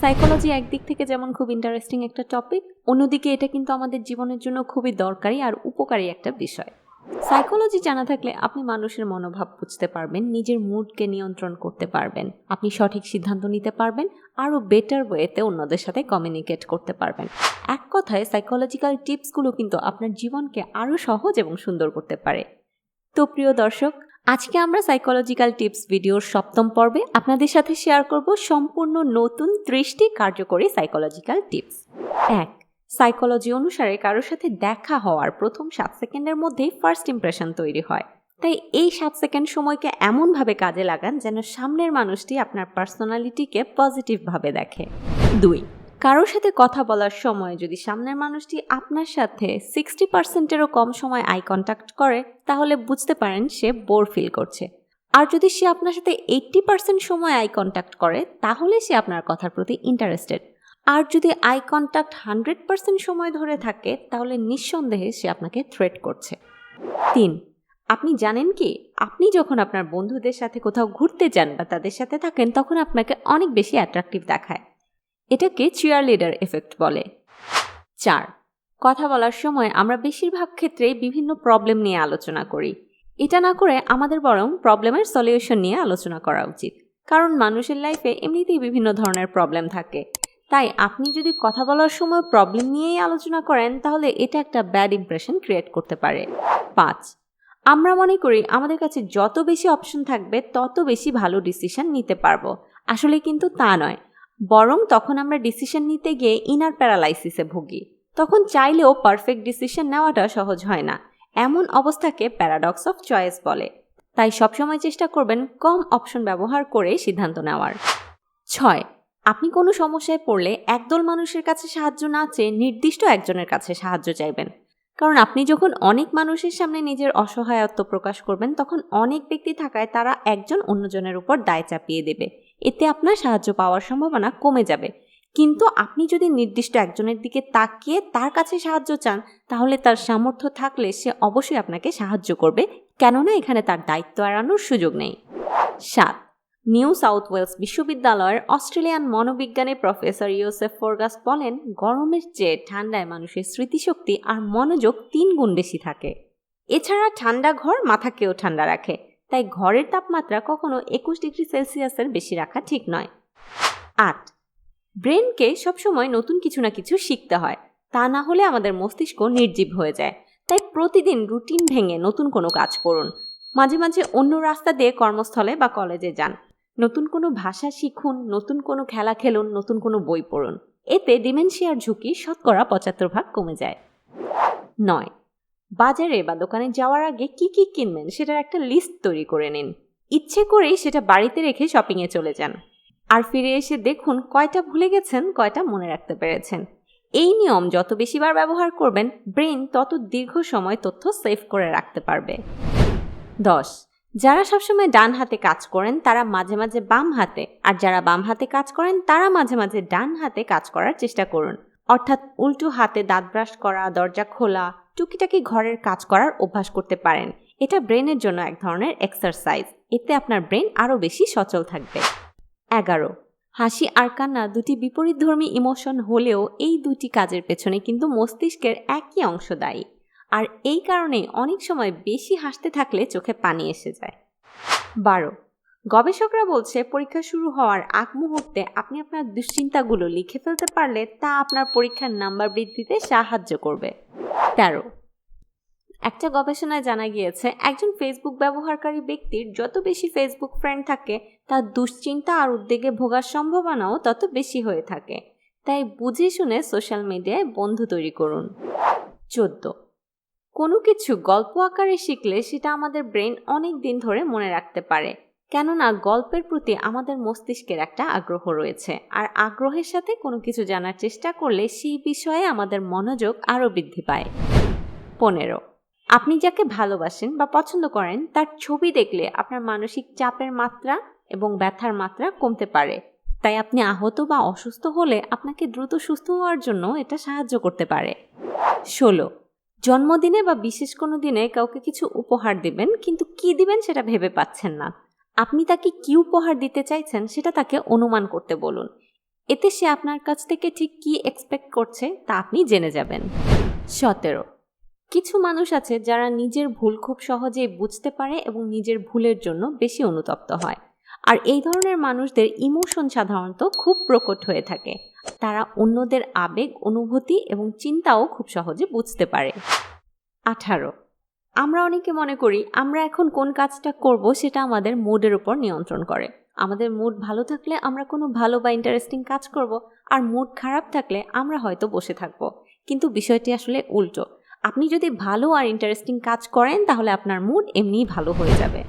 Psychology একদিক থেকে যেমন খুব ইন্টারেস্টিং একটা টপিক অন্যদিকে এটা কিন্তু আমাদের জীবনের জন্য খুবই দরকারি আর উপকারী একটা বিষয়। সাইকোলজি জানা থাকলে আপনি মানুষের মনোভাব বুঝতে পারবেন, নিজের মুডকে নিয়ন্ত্রণ করতে পারবেন, আপনি সঠিক সিদ্ধান্ত নিতে পারবেন, আরও বেটার ওয়েতে অন্যদের সাথে কমিউনিকেট করতে পারবেন। এক কথায় সাইকোলজিক্যাল টিপসগুলো কিন্তু আপনার জীবনকে আরও সহজ এবং সুন্দর করতে পারে। তো প্রিয় দর্শক আজকে আমরা সাইকোলজিক্যাল টিপস ভিডিওর সপ্তম পর্বে আপনাদের সাথে শেয়ার করব সম্পূর্ণ নতুন ত্রিশটি কার্যকরী সাইকোলজিক্যাল টিপস এক সাইকোলজি অনুসারে কারোর সাথে দেখা হওয়ার প্রথম সাত সেকেন্ডের মধ্যেই ফার্স্ট ইমপ্রেশন তৈরি হয়। তাই এই সাত সেকেন্ড সময়কে এমনভাবে কাজে লাগান যেন সামনের মানুষটি আপনার পার্সোনালিটিকে পজিটিভভাবে দেখে। দুই কারোর সাথে কথা বলার সময় যদি সামনের মানুষটি আপনার সাথে সিক্সটি পার্সেন্টেরও কম সময় আই কন্ট্যাক্ট করে, তাহলে বুঝতে পারেন সে বোর ফিল করছে। আর যদি সে আপনার সাথে এইট্টি পার্সেন্ট সময় আই কন্ট্যাক্ট করে, তাহলে সে আপনার কথার প্রতি ইন্টারেস্টেড আর যদি আই কন্ট্যাক্ট হান্ড্রেড পার্সেন্ট সময় ধরে থাকে, তাহলে নিঃসন্দেহে সে আপনাকে থ্রেট করছে। তিন, আপনি জানেন কি? আপনি যখন আপনার বন্ধুদের সাথে কোথাও ঘুরতে যান বা তাদের সাথে থাকেন, তখন আপনাকে অনেক বেশি অ্যাট্রাকটিভ দেখায়। এটাকে চিয়ার লিডার এফেক্ট বলে। চার, কথা বলার সময় আমরা বেশিরভাগ ক্ষেত্রেই বিভিন্ন প্রবলেম নিয়ে আলোচনা করি। এটা না করে আমাদের বরং প্রবলেমের সলিউশন নিয়ে আলোচনা করা উচিত। কারণ মানুষের লাইফে এমনিতেই বিভিন্ন ধরনের প্রবলেম থাকে। তাই আপনি যদি কথা বলার সময় প্রবলেম নিয়েই আলোচনা করেন, তাহলে এটা একটা ব্যাড ইমপ্রেশন ক্রিয়েট করতে পারে। পাঁচ, আমরা মনে করি আমাদের কাছে যত বেশি অপশন থাকবে, তত বেশি ভালো ডিসিশন নিতে পারব। আসলে কিন্তু তা নয়। বরং তখন আমরা ডিসিশন নিতে গিয়ে ইনার প্যারালাইসিসে ভুগি। তখন চাইলেও পারফেক্ট ডিসিশন নেওয়াটা সহজ হয় না। এমন অবস্থাকে প্যারাডক্স অফ চয়েস বলে। তাই সবসময় চেষ্টা করবেন কম অপশন ব্যবহার করে সিদ্ধান্ত নেওয়ার। ছয়, আপনি কোনো সমস্যায় পড়লে একদল মানুষের কাছে সাহায্য না চেয়ে নির্দিষ্ট একজনের কাছে সাহায্য চাইবেন। কারণ আপনি যখন অনেক মানুষের সামনে নিজের অসহায়ত্ব প্রকাশ করবেন, তখন অনেক ব্যক্তি থাকায় তারা একজন অন্যজনের উপর দায় চাপিয়ে দেবে। এতে আপনার সাহায্য পাওয়ার সম্ভাবনা কমে যাবে। কিন্তু আপনি যদি নির্দিষ্ট একজনের দিকে তাকিয়ে তার কাছে সাহায্য চান, তাহলে তার সামর্থ্য থাকলে সে অবশ্যই আপনাকে সাহায্য করবে, কেননা এখানে তার দায়িত্ব এড়ানোর সুযোগ নেই। সাত, নিউ সাউথ ওয়েলস বিশ্ববিদ্যালয়ের অস্ট্রেলিয়ান মনোবিজ্ঞানী প্রফেসর ইউসেফ ফোরগাস বলেন, গরমের চেয়ে ঠান্ডায় মানুষের স্মৃতিশক্তি আর মনোযোগ তিন গুণ বেশি থাকে। এছাড়া ঠান্ডা ঘর মাথাকেও ঠান্ডা রাখে। তাই ঘরের তাপমাত্রা কখনো একুশ ডিগ্রি সেলসিয়াসের বেশি রাখা ঠিক নয়। আট। ব্রেনকে সবসময় নতুন কিছু না কিছু শিখতে হয়। তা না হলে আমাদের মস্তিষ্ক নির্জীব হয়ে যায়। তাই প্রতিদিন রুটিন ভেঙে নতুন কোনো কাজ করুন। মাঝে মাঝে অন্য রাস্তা দিয়ে কর্মস্থলে বা কলেজে যান। নতুন কোনো ভাষা শিখুন, নতুন কোনো খেলা খেলুন, নতুন কোনো বই পড়ুন। এতে ডিমেনশিয়ার ঝুঁকি শতকরা পঁচাত্তর ভাগ কমে যায়। নয়। বাজারে বা দোকানে যাওয়ার আগে কি কি কিনবেন সেটার একটা লিস্ট তৈরি করে নিন। ইচ্ছে করেই সেটা বাড়িতে রেখে শপিংয়ে চলে যান। আর ফিরে এসে দেখুন কয়টা ভুলে গেছেন, কয়টা মনে রাখতে পেরেছেন। এই নিয়ম যত বেশিবার ব্যবহার করবেন ব্রেন তত দীর্ঘ সময় তথ্য সেভ করে রাখতে পারবে। দশ, যারা সবসময় ডান হাতে কাজ করেন, তারা মাঝে মাঝে বাম হাতে। আর যারা বাম হাতে কাজ করেন, তারা মাঝে মাঝে ডান হাতে কাজ করার চেষ্টা করুন। অর্থাৎ উল্টো হাতে দাঁত ব্রাশ করা, দরজা খোলা টুকিটাকি ঘরের কাজ করার অভ্যাস করতে পারেন। এটা ব্রেনের জন্য এক ধরনের এক্সারসাইজ এতে আপনার ব্রেন আরও বেশি সচল থাকবে। এগারো। হাসি আর কান্না দুটি বিপরীতধর্মী ইমোশন হলেও এই দুটি কাজের পেছনে কিন্তু মস্তিষ্কের একই অংশ দায়ী। আর এই কারণে অনেক সময় বেশি হাসতে থাকলে চোখে পানি এসে যায়। বারো। গবেষকরা বলছে, পরীক্ষা শুরু হওয়ার আগ মুহূর্তে আপনি আপনার দুশ্চিন্তাগুলো লিখে ফেলতে পারলে তা আপনার পরীক্ষার নাম্বার বৃদ্ধিতে সাহায্য করবে। তেরো। একটা গবেষণায় জানা গিয়েছে, একজন ফেসবুক ব্যবহারকারী ব্যক্তির যত বেশি ফেসবুক ফ্রেন্ড থাকে, তার দুশ্চিন্তা আর উদ্বেগে ভোগার সম্ভাবনাও তত বেশি হয়ে থাকে। তাই বুঝে শুনে সোশ্যাল মিডিয়ায় বন্ধু তৈরি করুন। চোদ্দ। কোনো কিছু গল্প আকারে শিখলে সেটা আমাদের ব্রেন অনেক দিন ধরে মনে রাখতে পারে। কেননা গল্পের প্রতি আমাদের মস্তিষ্কের একটা আগ্রহ রয়েছে। আর আগ্রহের সাথে কোনো কিছু জানার চেষ্টা করলে সেই বিষয়ে আমাদের মনোযোগ আরও বৃদ্ধি পায়। পনেরো, আপনি যাকে ভালোবাসেন বা পছন্দ করেন, তার ছবি দেখলে আপনার মানসিক চাপের মাত্রা এবং ব্যথার মাত্রা কমতে পারে। তাই আপনি আহত বা অসুস্থ হলে আপনাকে দ্রুত সুস্থ হওয়ার জন্য এটা সাহায্য করতে পারে। ষোলো, জন্মদিনে বা বিশেষ কোনো দিনে কাউকে কিছু উপহার দিবেন, কিন্তু কি দিবেন সেটা ভেবে পাচ্ছেন না। আপনি তাকে কি উপহার দিতে চাইছেন সেটা তাকে অনুমান করতে বলুন। এতে সে আপনার কাছ থেকে ঠিক কি এক্সপেক্ট করছে তা আপনি জেনে যাবেন। সতেরো। কিছু মানুষ আছে যারা নিজের ভুল খুব সহজেই বুঝতে পারে এবং নিজের ভুলের জন্য বেশি অনুতপ্ত হয়। আর এই ধরনের মানুষদের ইমোশন সাধারণত খুব প্রকট হয়ে থাকে। তারা অন্যদের আবেগ, অনুভূতি এবং চিন্তাও খুব সহজে বুঝতে পারে। আঠারো। আমরা অনেকে মনে করি আমরা এখন কোন কাজটা করব সেটা আমাদের মুডের উপর নিয়ন্ত্রণ করে। আমাদের মুড ভালো থাকলে আমরা কোনো ভালো বা ইন্টারেস্টিং কাজ করব, আর মুড খারাপ থাকলে আমরা হয়তো বসে থাকব। কিন্তু বিষয়টি আসলে উল্টো। আপনি যদি ভালো আর ইন্টারেস্টিং কাজ করেন, তাহলে আপনার মুড এমনিই ভালো হয়ে যাবে।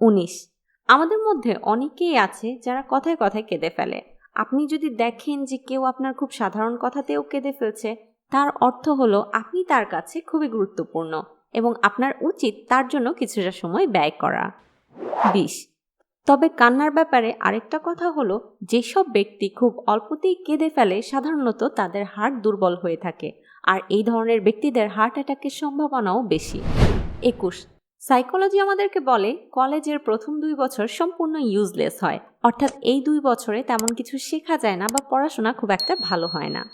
উনিশ। আমাদের মধ্যে অনেকেই আছে যারা কথায় কথায় কেঁদে ফেলে। আপনি যদি দেখেন যে কেউ আপনার খুব সাধারণ কথাতেও কেঁদে ফেলছে, তার অর্থ হলো আপনি তার কাছে খুবই গুরুত্বপূর্ণ। এবং আপনার উচিত তার জন্য কিছুটা সময় ব্যয় করা। বিশ। তবে কান্নার ব্যাপারে আরেকটা কথা হলো, যেসব ব্যক্তি খুব অল্পতেই কেঁদে ফেলে, সাধারণত তাদের হার্ট দুর্বল হয়ে থাকে। আর এই ধরনের ব্যক্তিদের হার্ট অ্যাটাকের সম্ভাবনাও বেশি। একুশ। সাইকোলজি আমাদেরকে বলে, কলেজের প্রথম দুই বছর সম্পূর্ণ ইউজলেস হয়। অর্থাৎ এই দুই বছরে তেমন কিছু শেখা যায় না বা পড়াশোনা খুব একটা ভালো হয় না।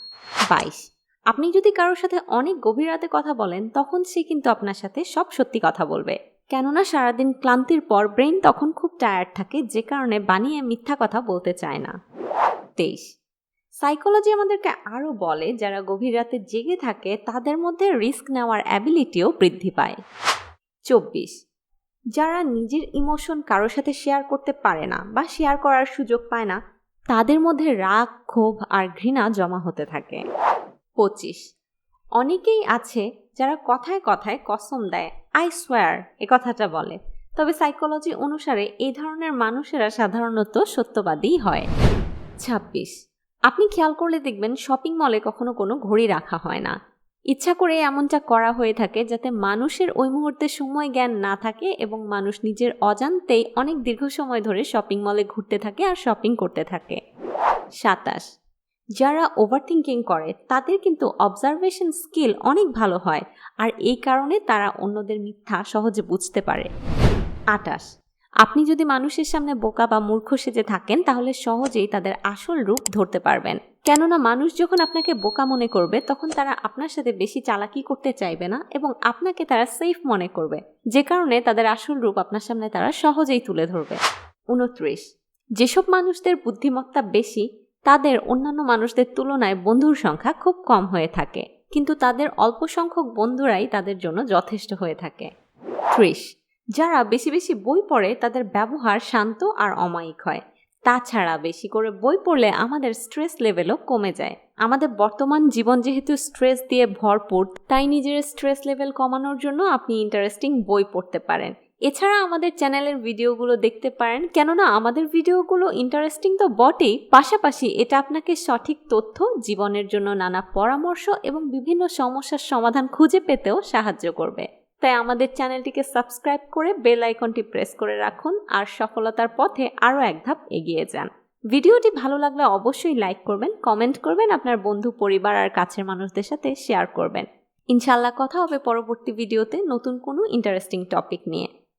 বাইশ। আপনি যদি কারোর সাথে অনেক গভীর রাতে কথা বলেন, তখন সে কিন্তু আপনার সাথে সব সত্যি কথা বলবে। কেননা সারাদিন ক্লান্তির পর ব্রেন তখন খুব টায়ার্ড থাকে, যে কারণে বানিয়ে মিথ্যা কথা বলতে চায় না। তেইশ। সাইকোলজি আমাদেরকে আরও বলে, যারা গভীর রাতে জেগে থাকে, তাদের মধ্যে রিস্ক নেওয়ার অ্যাবিলিটিও বৃদ্ধি পায়। চব্বিশ। যারা নিজের ইমোশন কারোর সাথে শেয়ার করতে পারে না বা শেয়ার করার সুযোগ পায় না, তাদের মধ্যে রাগ, ক্ষোভ আর ঘৃণা জমা হতে থাকে। পঁচিশ। অনেকেই আছে যারা কথায় কথায় কসম দেয়। আই সোয়ার এ কথাটা বলে। তবে সাইকোলজি অনুসারে এই ধরনের মানুষেরা সাধারণত সত্যবাদী হয়। ছাব্বিশ। আপনি খেয়াল করলে দেখবেন শপিং মলে কখনো কোনো ঘড়ি রাখা হয় না। ইচ্ছা করে এমনটা করা হয়ে থাকে যাতে মানুষের ওই মুহূর্তে সময় জ্ঞান না থাকে এবং মানুষ নিজের অজান্তেই অনেক দীর্ঘ সময় ধরে শপিং মলে ঘুরতে থাকে আর শপিং করতে থাকে। সাতাশ। যারা ওভারথিঙ্কিং করে, তাদের কিন্তু অবজারভেশন স্কিল অনেক ভালো হয়, আর এই কারণে তারা অন্যদের মিথ্যা সহজে বুঝতে পারে। আটাশ, আপনি যদি মানুষের সামনে বোকা বা মূর্খ সেজে থাকেন, তাহলে সহজেই তাদের আসল রূপ ধরতে পারবেন। কেননা মানুষ যখন আপনাকে বোকা মনে করবে, তখন তারা আপনার সাথে বেশি চালাকি করতে চাইবে না এবং আপনাকে তারা সেফ মনে করবে। যে কারণে তাদের আসল রূপ আপনার সামনে তারা সহজেই তুলে ধরবে। উনত্রিশ, যেসব মানুষদের বুদ্ধিমত্তা বেশি তাদের অন্যান্য মানুষদের তুলনায় বন্ধুর সংখ্যা খুব কম হয়ে থাকে, কিন্তু তাদের অল্প সংখ্যক বন্ধুরাই তাদের জন্য যথেষ্ট হয়ে থাকে। ত্রিশ, যারা বেশি বেশি বই পড়ে তাদের ব্যবহার শান্ত আর অমায়িক হয়। তাছাড়া বেশি করে বই পড়লে আমাদের স্ট্রেস লেভেলও কমে যায়। আমাদের বর্তমান জীবন যেহেতু স্ট্রেস দিয়ে ভরপুর, তাই নিজের স্ট্রেস লেভেল কমানোর জন্য আপনি ইন্টারেস্টিং বই পড়তে পারেন। এছাড়া আমাদের চ্যানেলের ভিডিওগুলো দেখতে পারেন। কেননা আমাদের ভিডিওগুলো ইন্টারেস্টিং তো বটেই। পাশাপাশি এটা আপনাকে সঠিক তথ্য, জীবনের জন্য নানা পরামর্শ এবং বিভিন্ন সমস্যার সমাধান খুঁজে পেতেও সাহায্য করবে। তাই আমাদের চ্যানেলটিকে সাবস্ক্রাইব করে বেল আইকনটি প্রেস করে রাখুন আর সফলতার পথে আরও এক ধাপ এগিয়ে যান। ভিডিওটি ভালো লাগলে অবশ্যই লাইক করবেন কমেন্ট করবেন, আপনার বন্ধু, পরিবার আর কাছের মানুষদের সাথে শেয়ার করবেন। ইনশাল্লাহ কথা হবে পরবর্তী ভিডিওতে নতুন কোনো ইন্টারেস্টিং টপিক নিয়ে।